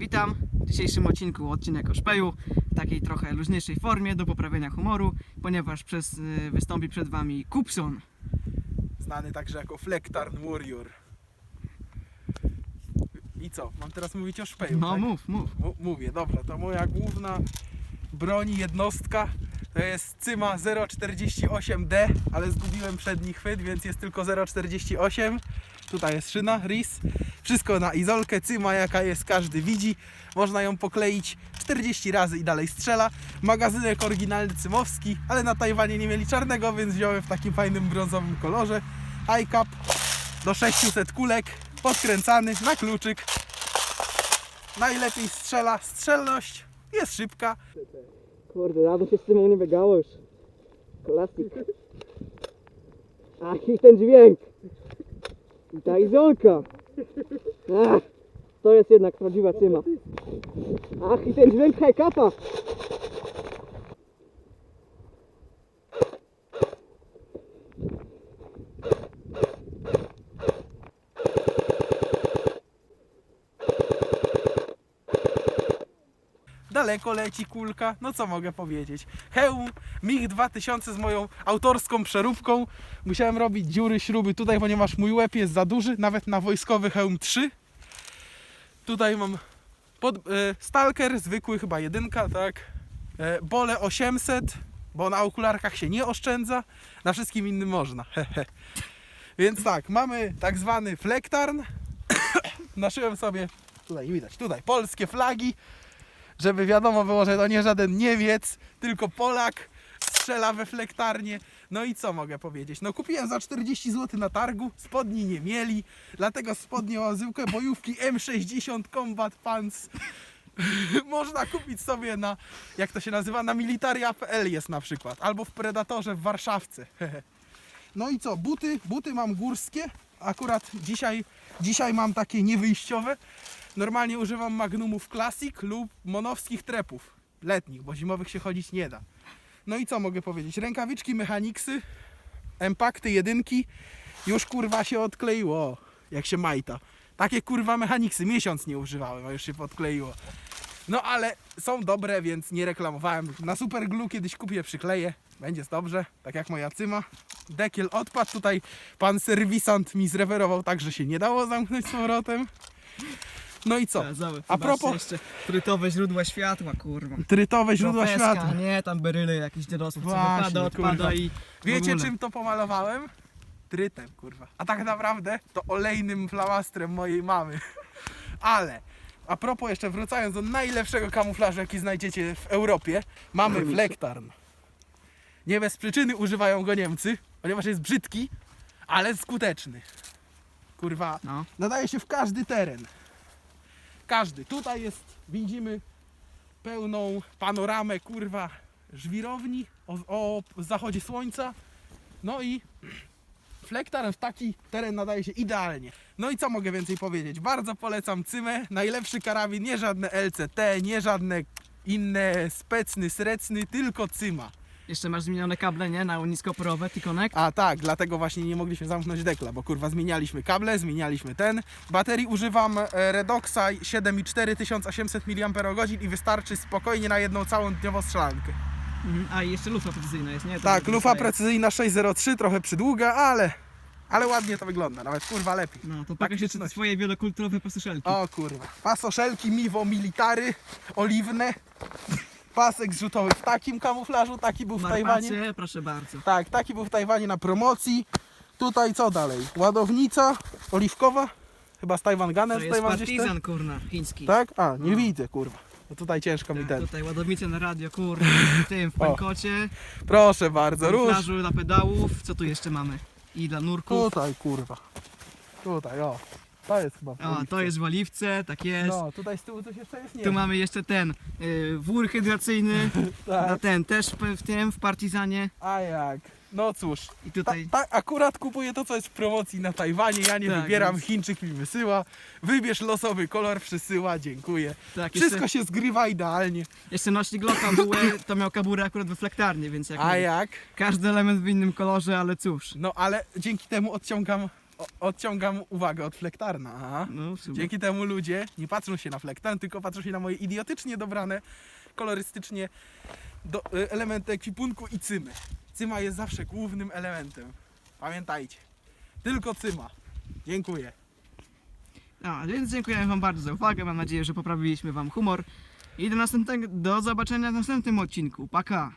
Witam w dzisiejszym odcinku odcinek o szpeju w takiej trochę luźniejszej formie do poprawienia humoru, ponieważ przez, y, wystąpi przed Wami Kupson. znany także jako Flektarn Warrior. I co? Mam teraz mówić o szpeju, No tak? mów, mów. M- mówię, dobra, to moja główna broń, jednostka to jest Cyma 048D, ale zgubiłem przedni chwyt, więc jest tylko 048. Tutaj jest szyna, RIS. Wszystko na izolkę, Cyma jaka jest, każdy widzi. Można ją pokleić 40 razy i dalej strzela. Magazynek oryginalny cymowski, ale na Tajwanie nie mieli czarnego, więc wziąłem w takim fajnym brązowym kolorze. High cap do 600 kulek, podkręcany na kluczyk. Najlepiej strzela, strzelność jest szybka. Kurde, dawno się z Tymą nie biegało już. Klasik. Ach, i ten dźwięk. I ta izolka. Ach, to jest jednak prawdziwa Cyma. Ach, i ten dźwięk hajkapa. Daleko leci kulka, no co mogę powiedzieć. Hełm MiG 2000 z moją autorską przeróbką. Musiałem robić dziury, śruby tutaj, ponieważ mój łeb jest za duży, nawet na wojskowy hełm 3. Tutaj mam pod, e, Stalker, zwykły chyba jedynka, tak. E, Bole 800, bo na okularkach się nie oszczędza, na wszystkim innym można. Więc tak, mamy tak zwany flektarn. Naszyłem sobie, tutaj nie widać, tutaj polskie flagi żeby wiadomo było, że to nie żaden Niemiec, tylko Polak strzela we flektarnie. No i co mogę powiedzieć? No kupiłem za 40 zł na targu, spodni nie mieli, dlatego spodnie o zwykłe bojówki M60 Combat Pants. Można kupić sobie na, jak to się nazywa, na militaria.pl jest na przykład, albo w Predatorze w Warszawce. No i co, buty, buty mam górskie, akurat dzisiaj, dzisiaj mam takie niewyjściowe. Normalnie używam Magnumów Classic lub monowskich trepów letnich, bo zimowych się chodzić nie da. No i co mogę powiedzieć? Rękawiczki Mechanicsy, Empakty jedynki, już kurwa się odkleiło, jak się majta. Takie kurwa Mechanicsy miesiąc nie używałem, a już się podkleiło. No ale są dobre, więc nie reklamowałem. Na Super Glue kiedyś kupię, przykleję. Będzie dobrze, tak jak moja cyma. Dekiel odpadł, tutaj pan serwisant mi zreferował tak, że się nie dało zamknąć z powrotem. No i co? A propos- jeszcze trytowe źródła światła, kurwa. Trytowe źródła Profeska, światła. Nie, tam beryle jakieś dorosłe, co Właśnie, wypada, odpada kurwa. i Wiecie czym to pomalowałem? Trytem, kurwa. A tak naprawdę to olejnym flamastrem mojej mamy. Ale, a propos jeszcze wracając do najlepszego kamuflażu, jaki znajdziecie w Europie, mamy flektarn. Nie bez przyczyny używają go Niemcy, ponieważ jest brzydki, ale skuteczny. Kurwa, No. nadaje się w każdy teren. Każdy. Tutaj jest, widzimy pełną panoramę, kurwa, żwirowni o, o zachodzie słońca. No i flektarem w taki teren nadaje się idealnie. No i co mogę więcej powiedzieć? Bardzo polecam Cymę. Najlepszy karabin, nie żadne LCT, nie żadne inne specny, srecny, tylko Cyma. Jeszcze masz zmienione kable, nie? Na niskoporowe, T-Connect. A tak, dlatego właśnie nie mogliśmy zamknąć dekla, bo kurwa zmienialiśmy kable, zmienialiśmy ten. Baterii używam e, Redoxa 7,4 1800 mAh i wystarczy spokojnie na jedną całą dniową strzelankę. Mhm. A i jeszcze lufa precyzyjna jest, nie? To Tak, lufa precyzyjna 603, trochę przydługa, ale, ale ładnie to wygląda, nawet kurwa lepiej. No, to Tak pokaż jeszcze swoje wielokulturowe pasuszelki. O kurwa, pasoszelki Mivo Military, oliwne, pasek zrzutowy w takim kamuflażu, taki był w Tajwanie. Proszę bardzo. Tak, taki był w Tajwanie na promocji. Tutaj co dalej? Ładownica oliwkowa, chyba z Taiwan Gunner, To jest mam gdzieś te? partizan, kurna, chiński. Tak? A, nie No. widzę kurwa. No tutaj ciężko mi Tak, ten. tutaj ładownice na radio, kurna, w tym, w O, pankocie, Proszę bardzo, róż. kamuflażu dla pedałów, co tu jeszcze mamy? I dla nurków. Tutaj kurwa. Tutaj, o. To jest chyba w O, to jest w oliwce, tak jest. No, tutaj z tyłu coś jeszcze jest? Nie. Tu mamy jeszcze ten y, wór hydracyjny, Tak. na ten też w, w tym, w partizanie. A jak? No cóż. I Ta, tutaj ta, akurat kupuję to, co jest w promocji na Tajwanie. Ja nie Tak, wybieram, więc- Chińczyk mi wysyła. Wybierz losowy kolor, przysyła, dziękuję. tak, Wszystko jeszcze, się zgrywa idealnie. jeszcze nośnik Glocka był, to miał kaburę akurat we flektarnie, więc jak A mówię, jak? każdy element w innym kolorze, ale cóż. No ale dzięki temu odciągam o, odciągam uwagę od flektarna. Aha. No, super. Dzięki temu ludzie nie patrzą się na flektarn, tylko patrzą się na moje idiotycznie dobrane, kolorystycznie do, y, elementy ekwipunku i cymy. Cyma jest zawsze głównym elementem. Pamiętajcie. Tylko cyma. Dziękuję. A, więc dziękujemy Wam bardzo za uwagę. Mam nadzieję, że poprawiliśmy Wam humor. I do następnego, do zobaczenia w następnym odcinku. Paka!